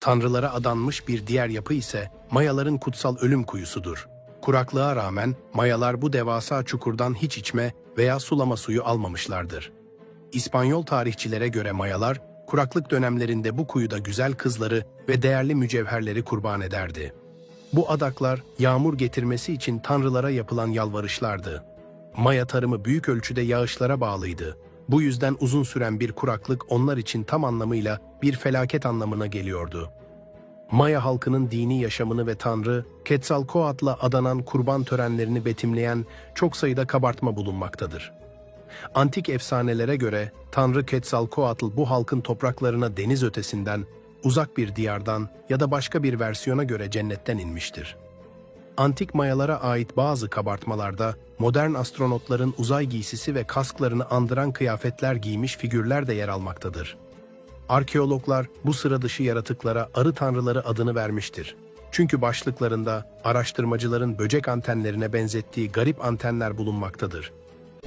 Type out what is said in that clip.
Tanrılara adanmış bir diğer yapı ise Mayaların kutsal ölüm kuyusudur. Kuraklığa rağmen Mayalar bu devasa çukurdan hiç içme veya sulama suyu almamışlardır. İspanyol tarihçilere göre Mayalar, kuraklık dönemlerinde bu kuyuda güzel kızları ve değerli mücevherleri kurban ederdi. Bu adaklar yağmur getirmesi için tanrılara yapılan yalvarışlardı. Maya tarımı büyük ölçüde yağışlara bağlıydı. Bu yüzden uzun süren bir kuraklık onlar için tam anlamıyla bir felaket anlamına geliyordu. Maya halkının dini yaşamını ve Tanrı, Quetzalcoatl'a adanan kurban törenlerini betimleyen çok sayıda kabartma bulunmaktadır. Antik efsanelere göre Tanrı Quetzalcoatl bu halkın topraklarına deniz ötesinden, uzak bir diyardan ya da başka bir versiyona göre cennetten inmiştir. Antik Mayalara ait bazı kabartmalarda modern astronotların uzay giysisi ve kasklarını andıran kıyafetler giymiş figürler de yer almaktadır. Arkeologlar bu sıra dışı yaratıklara arı tanrıları adını vermiştir. Çünkü başlıklarında araştırmacıların böcek antenlerine benzettiği garip antenler bulunmaktadır.